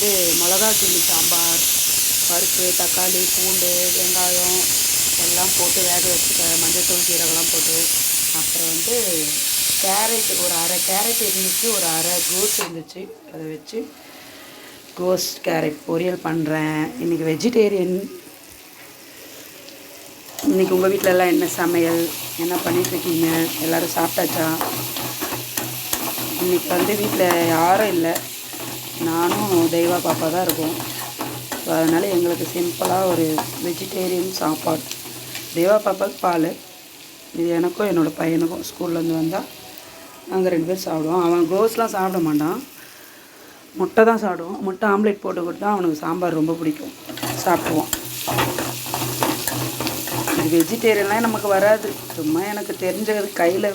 வந்து மிளகா சில்லி சாம்பார் பருப்பு தக்காளி பூண்டு வெங்காயம் எல்லாம் போட்டு வேக வச்சுக்க மஞ்சத்தூள் சீரகம்லாம் போட்டு. அப்புறம் வந்து கேரட் ஒரு அரை கேரட் இருந்துச்சு ஒரு அரை கோஸ் இருந்துச்சு. அதை வச்சு கோஸ் கேரட் பொரியல் பண்ணுறேன் இன்றைக்கி வெஜிடேரியன். இன்றைக்கி உங்கள் வீட்டிலலாம் என்ன சமையல்? என்ன பண்ணிகிட்ருக்கீங்க எல்லோரும் சாப்பிட்டாச்சா? இன்றைக்கி வந்து வீட்டில் யாரும் இல்லை. நானும் தெய்வா பாப்பா தான் இருக்கோம். ஸோ அதனால் எங்களுக்கு சிம்பிளாக ஒரு வெஜிடேரியன் சாப்பாடு. தெய்வா பாப்பாவுக்கு பால். இது எனக்கும் என்னோடய பையனுக்கும் ஸ்கூல்லேருந்து வந்தால் நாங்கள் ரெண்டு பேரும் சாப்பிடுவோம். அவன் கோஸ்லாம் சாப்பிட மாட்டான். முட்டை தான் சாப்பிடுவோம் முட்டை ஆம்லேட் போட்டு கொடுத்தா அவனுக்கு சாம்பார் ரொம்ப பிடிக்கும். சாப்பிடுவான். இது வெஜிடேரியன்லாம் நமக்கு வராது. சும்மா எனக்கு தெரிஞ்சது கையில்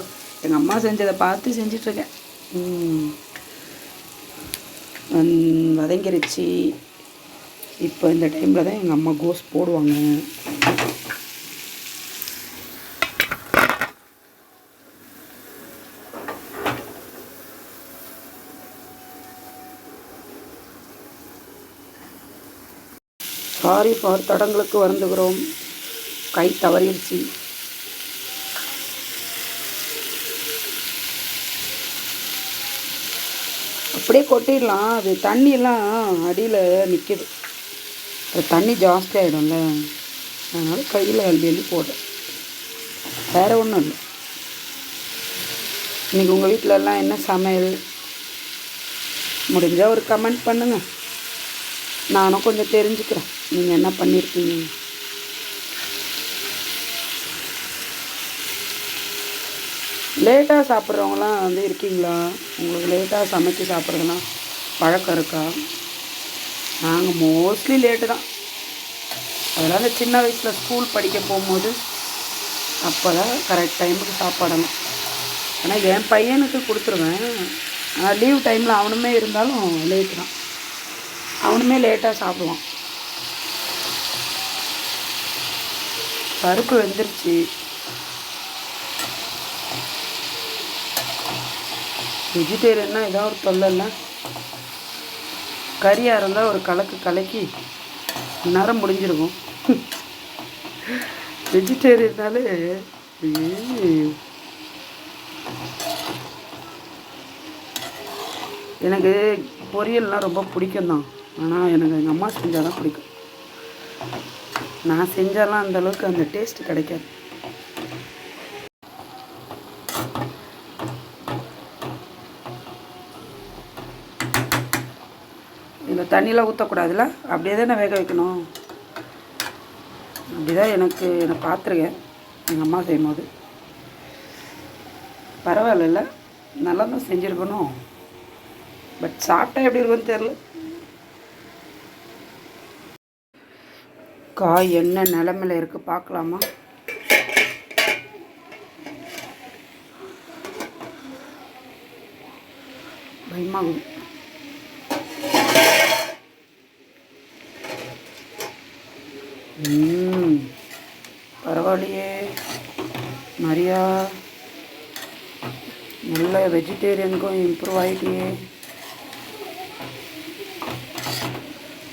எங்கள் அம்மா செஞ்சதை பார்த்து செஞ்சிட்ருக்கேன் ம், வதங்கிருச்சு. இப்போ இந்த டைமில் தான் எங்கள் அம்மா கோஸ் போடுவாங்க. Sorry for தடங்களுக்கு வருந்துகிறோம். கை தவறிடுச்சு அப்படியே கொட்டிடலாம். அது தண்ணியெல்லாம் அடியில் நிற்கிது அது தண்ணி ஜாஸ்தி ஆகிடும்ல அதனால் கையில் அள்ளி அள்ளி போடுறேன் வேறு ஒன்றும் இல்லை. இன்றைக்கி உங்கள் வீட்டிலலாம் என்ன சமையல்? முடிஞ்சால் ஒரு கமெண்ட் பண்ணுங்கள் நானும் கொஞ்சம் தெரிஞ்சுக்கிறேன். நீங்கள் என்ன பண்ணியிருக்கீங்க லேட்டாக சாப்பிட்றவங்களாம் வந்து இருக்கீங்களா? உங்களுக்கு லேட்டாக சமைச்சு சாப்பிட்றதுலாம் பழக்கம் இருக்கா? நாங்கள் மோஸ்ட்லி லேட்டு தான். அதெல்லாம் சின்ன வயசில் ஸ்கூல் படிக்க போகும்போது அப்போ தான் கரெக்ட் டைமுக்கு சாப்பாடணும் ஆனால் என் பையனுக்கு கொடுத்துருவேன். ஆனால் லீவ் டைமில் அவனுமே இருந்தாலும் லேட்டு தான். அவனுமே லேட்டாக சாப்பிடுவான். பருப்பு வெந்துருச்சு. வெஜிடேரியன்னா ஏதாவது ஒரு தொல்லைன்னா கறியாக இருந்தால் ஒரு கலக்கு கலக்கி நேரம் முடிஞ்சிருக்கும். வெஜிடேரியன்னாலே எனக்கு பொரியல்லாம் ரொம்ப பிடிக்கும் தான் ஆனால் எனக்கு எங்கள் அம்மா செஞ்சால் தான் பிடிக்கும். நான் செஞ்சாலாம் அந்த அளவுக்கு அந்த டேஸ்ட் கிடைக்காது. இந்த தண்ணியில் ஊற்றக்கூடாதுல்ல அப்படியே தானே வேக வைக்கணும். அப்படி தான் எனக்கு நான் பார்த்துருக்கேன். எங்கள் அம்மா செய்யும்போது. பரவாயில்ல நல்லா தான் செஞ்சுருக்கணும். பட் சாப்பிட்டா எப்படி இருக்குன்னு தெரில காய் என்ன நிலமையில இருக்குது பார்க்கலாமா? பயமாகும் ம். பரவாயில்லையே. நிறையா நல்ல வெஜிடேரியனுக்கும் இம்ப்ரூவ் ஆகிட்டியே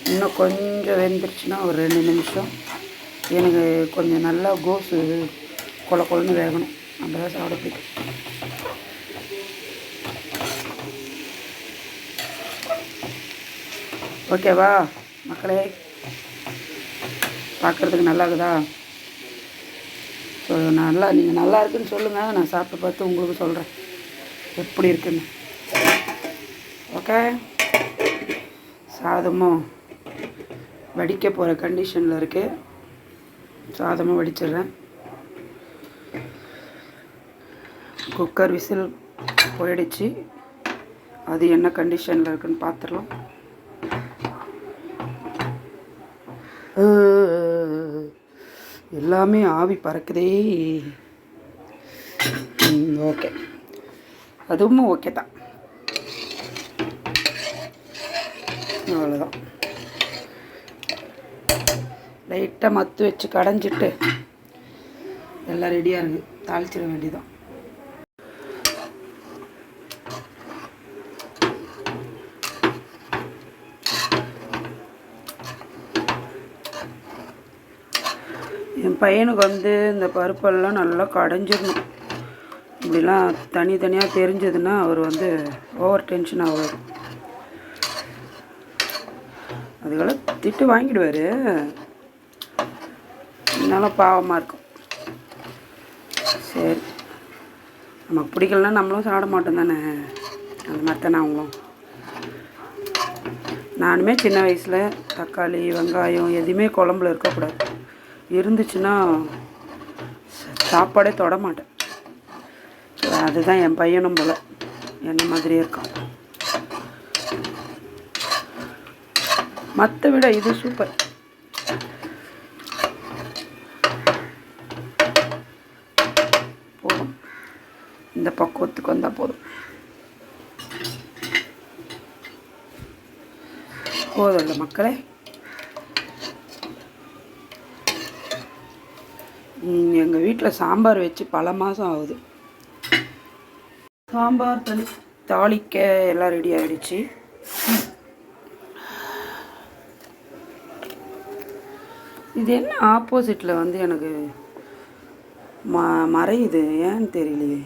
இன்னும் கொஞ்சம் வெந்துருச்சுன்னா ஒரு ரெண்டு நிமிஷம். எனக்கு கொஞ்சம் நல்லா கோஸு கொல கொலன்னு வேகணும். அந்த தான் சாப்பிட பிடிக்கும் ஓகேவா? மக்களே. பார்க்குறதுக்கு நல்லா இருக்குதா ஸோ நல்லா நீங்கள் நல்லா இருக்குன்னு சொல்லுங்கள் நான் சாப்பிட்டு பார்த்து உங்களுக்கு சொல்கிறேன் எப்படி இருக்குன்னு. ஓகே? சாதமும் வடிக்க போகிற கண்டிஷனில் இருக்குது சாதமும் வடிச்சிடுறேன். குக்கர் விசில் போயிடுச்சு. அது என்ன கண்டிஷனில் இருக்குன்னு பார்த்துடலாம் எல்லாமே ஆவி பறக்குதே. ஓகே. அதுவும் ஓகே தான். அவ்வளோதான் லைட்டாக மத்து வச்சு கடைஞ்சிட்டு எல்லாம் ரெடியாக இருக்குது தாளிச்சிட வேண்டியதான் பையனுக்கு வந்து இந்த பருப்பெல்லாம் நல்லா கடைஞ்சிடணும். இப்படிலாம் தனித்தனியாக தெரிஞ்சதுன்னா அவர் வந்து ஓவர் டென்ஷன் ஆவார். அதுக்கெல்லாம் திட்டு வாங்கிடுவார். இருந்தாலும் பாவமாக இருக்கும். சரி. நமக்கு பிடிக்கலன்னா நம்மளும் சாப்பிட மாட்டோம் தானே? அந்த மாதிரி தானே அவங்களும். நானுமே சின்ன வயசில் தக்காளி வெங்காயம் எதுவுமே குழம்புல இருக்கக்கூடாது. இருந்துச்சுன்னா சாப்பாடே தொட மாட்டேன். அதுதான் என் பையனும் போல். என்ன மாதிரியே இருக்கான். மற்ற விட இது சூப்பர் போதும். இந்த பக்குவத்துக்கு வந்தால் போதும். போதும்ல மக்களே. எங்கள் வீட்டில் சாம்பார் வச்சு பல மாதம் ஆகுது. சாம்பார் தளி தாளிக்க எல்லாம் ரெடி ஆகிடுச்சு இது என்ன ஆப்போசிட்டில் வந்து எனக்கு ம மறையுது? ஏன்னு தெரியலையே.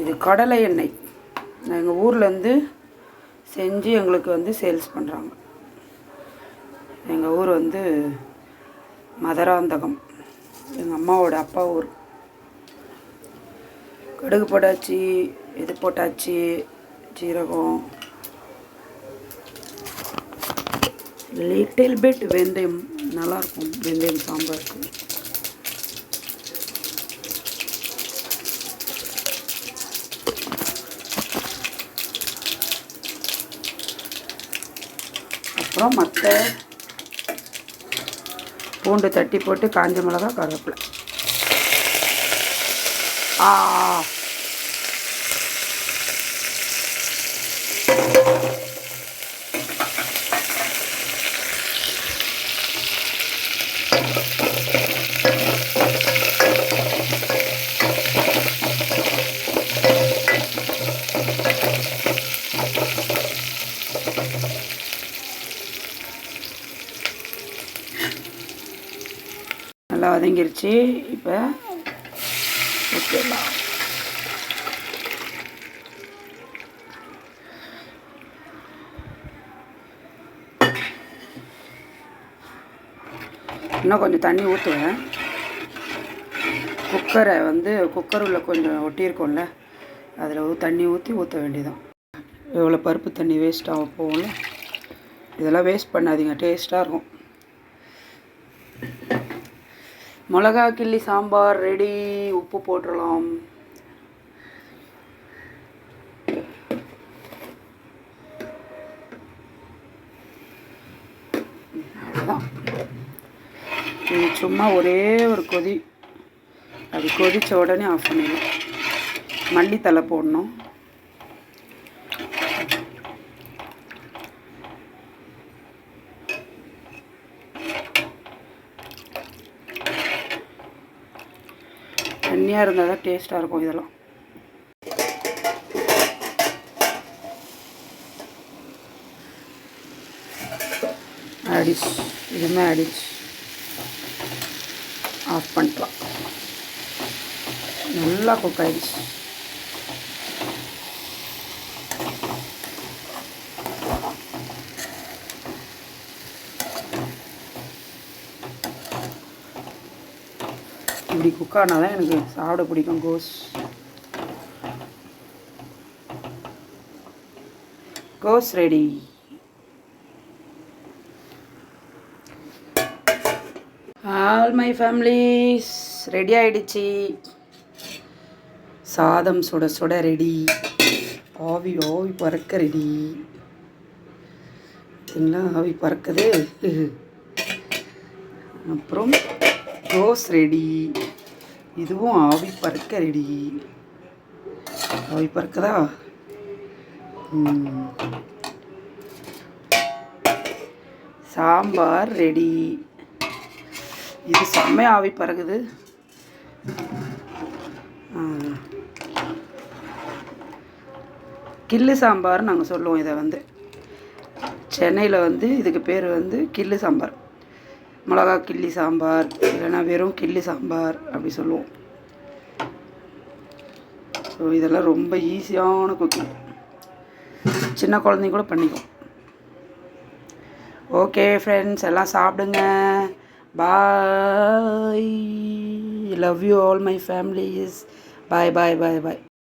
இது கடலை எண்ணெய். எங்கள் ஊர்லேருந்து செஞ்சு எங்களுக்கு வந்து சேல்ஸ் பண்ணுறாங்க எங்கள் ஊர் வந்து மதுராந்தகம். எங்கள் அம்மாவோட அப்பா ஊர். கடுகு போட்டாச்சு இது போட்டாச்சு ஜீரகம். லிட்டில் பிட் வெந்தயம் நல்லாயிருக்கும் வெந்தயம் சாம்பாருக்கு அப்புறம் மற்ற பூண்டு தட்டி போட்டு காஞ்ச மிளகா கருவேப்பிலை. ஆ வதங்கிருச்சு இப்போ ஓகேவா இன்னும் கொஞ்சம் தண்ணி ஊற்றுவேன் குக்கரை வந்து குக்கர் உள்ள கொஞ்சம் ஒட்டியிருக்கோம்ல அதில் தண்ணி ஊற்றி ஊற்ற வேண்டியதான் எவ்வளோ பருப்பு தண்ணி வேஸ்ட் ஆக போகும்ல இதெல்லாம் வேஸ்ட் பண்ணாதீங்க டேஸ்ட்டாக இருக்கும். மிளகா கிள்ளி சாம்பார் ரெடி உப்பு போட்டுடலாம் இது சும்மா ஒரே ஒரு கொதி. அது கொதித்த உடனே ஆஃப் பண்ணிடலாம். மல்லித்தலை போடணும். தண்ணியாக இருந்தால் தான் டேஸ்ட்டாக இருக்கும் இதெல்லாம். ஆடிச்சு இதுமே ஆடிச்சு ஆஃப் பண்ணிக்கலாம். நல்லா குக் இப்படி குக் ஆனால் தான் எனக்கு சாப்பிட பிடிக்கும் கோஸ். கோஸ் ready all my families ready ஆயிடுச்சு. சாதம் சுட சுட ரெடி ஆவி ஆவி பறக்க ரெடி பார்த்தீங்களா ஆவி பறக்குது? அப்புறம் ரோஸ் ரெடி. இதுவும் ஆவி பறக்க ரெடி. ஆவி பறக்குதா? சாம்பார் ரெடி. இது செம்மையா ஆவி பறகுது கில்லு சாம்பார் நாங்கள் சொல்லுவோம் இதை வந்து. சென்னையில் வந்து இதுக்கு பேர் வந்து கில்லு சாம்பார். மிளகா கிள்ளி சாம்பார் இல்லைன்னா வெறும் கிள்ளி சாம்பார் அப்படி சொல்லுவோம். ஸோ இதெல்லாம் ரொம்ப ஈஸியான குக்கிங் சின்ன குழந்தைங்க கூட பண்ணிக்கும். ஓகே ஃப்ரெண்ட்ஸ் எல்லாம் சாப்பிடுங்க. Bye love you all my families bye bye bye bye